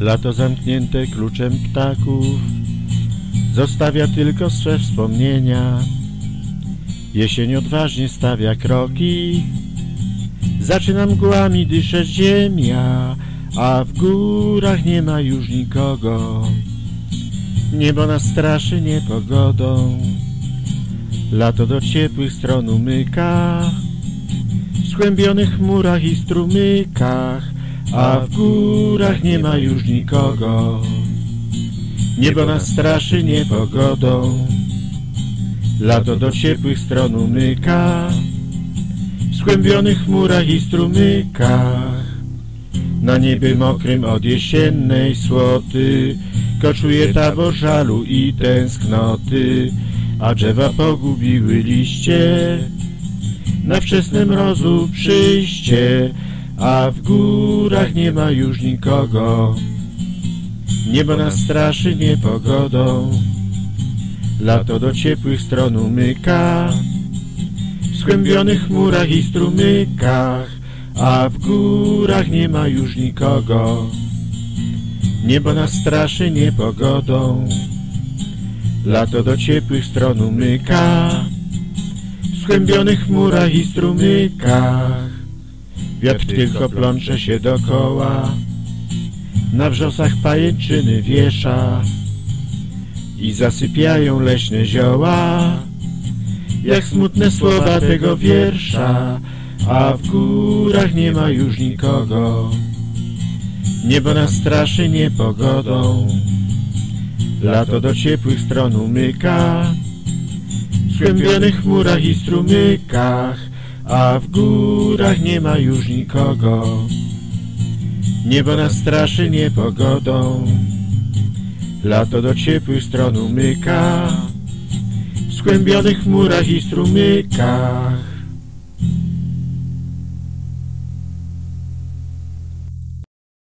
Lato zamknięte kluczem ptaków. Zostawia tylko swe wspomnienia. Jesień odważnie stawia kroki. Zaczyna mgłami dyszeć ziemia A w górach nie ma już nikogo. Niebo nas straszy niepogodą. Lato do ciepłych stron umyka. W skłębionych chmurach i strumykach A w górach nie ma już nikogo. Niebo nas straszy niepogodą. Lato do ciepłych stron umyka. W skłębionych chmurach i strumykach. Na niebie mokrym od jesiennej słoty Koczuje tabor żalu i tęsknoty A drzewa pogubiły liście. Na wczesne mrozu przyjście A w górach nie ma już nikogo. Niebo nas straszy niepogodą. Lato do ciepłych stron umyka. W skłębionych chmurach i strumykach. A w górach nie ma już nikogo. Niebo nas straszy niepogodą. Lato do ciepłych stron umyka. W skłębionych chmurach i strumykach Wiatr tylko plącze się dokoła. Na wrzosach pajęczyny wiesza. I zasypiają leśne zioła. Jak smutne słowa tego wiersza. A w górach nie ma już nikogo. Niebo nas straszy niepogodą. Lato do ciepłych stron umyka. W chmurach i strumykach A w górach nie ma już nikogo. Niebo nas straszy niepogodą. Lato do ciepłych stron umyka. W skłębionych chmurach i strumykach